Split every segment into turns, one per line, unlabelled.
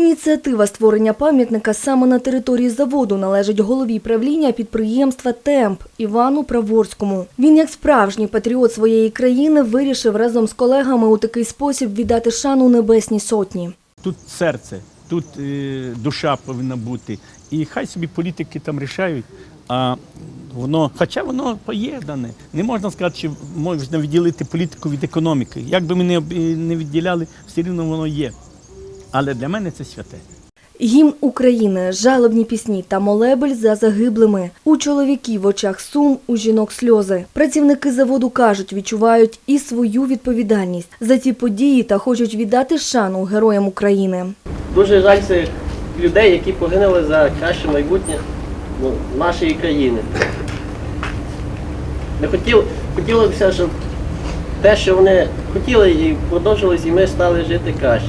Ініціатива створення пам'ятника саме на території заводу належить голові правління підприємства Темп Івану Праворському. Він, як справжній патріот своєї країни, вирішив разом з колегами у такий спосіб віддати шану Небесній Сотні.
Тут серце, тут е, душа повинна бути. І хай собі політики там рішають. А воно, хоча воно поєднане. Не можна сказати, що можна відділити політику від економіки. Як би ми не відділяли, все рівно воно є. Але для мене це святе.
Гімн України, жалобні пісні та молебель за загиблими. У чоловіків в очах сум, у жінок сльози. Працівники заводу кажуть, відчувають і свою відповідальність за ці події та хочуть віддати шану героям України.
Дуже жаль цих людей, які погинули за краще майбутнє ну, нашої країни. Не хотів, хотілося, щоб те, що вони хотіли і продовжилось, і ми стали жити краще.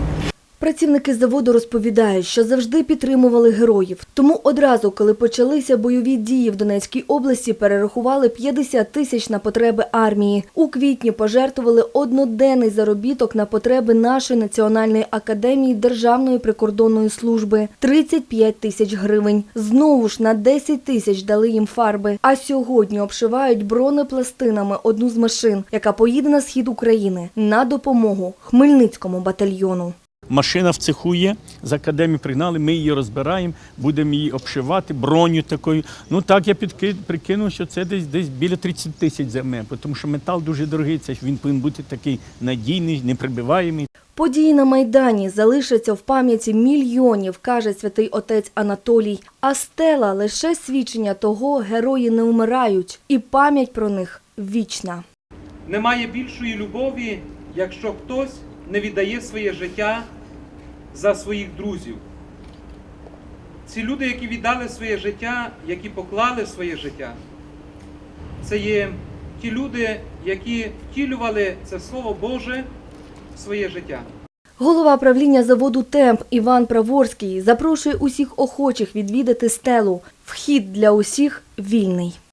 Працівники заводу розповідають, що завжди підтримували героїв. Тому одразу, коли почалися бойові дії в Донецькій області, перерахували 50 тисяч на потреби армії. У квітні пожертвували одноденний заробіток на потреби нашої національної академії Державної прикордонної служби 35 тисяч гривень. Знову ж на 10 тисяч дали їм фарби. А сьогодні обшивають бронепластинами одну з машин, яка поїде на схід України на допомогу Хмельницькому батальйону.
Машина в цеху є, з академії пригнали, ми її розбираємо, будемо її обшивати, броню такою. Ну так я прикинув, що це десь десь біля 30 тисяч займе, тому що метал дуже дорогий, це ж він повинен бути такий надійний, неприбиваємий.
Події на Майдані залишаться в пам'яті мільйонів, каже святий отець Анатолій. А стела лише свідчення того, герої не вмирають, і пам'ять про них вічна.
Немає більшої любові, якщо хтось не віддає своє життя за своїх друзів. Ці люди, які віддали своє життя, які поклали своє життя, це є ті люди, які втілювали це Слово Боже в своє життя.
Голова правління заводу Темп Іван Праворський запрошує усіх охочих відвідати стелу. Вхід для усіх вільний.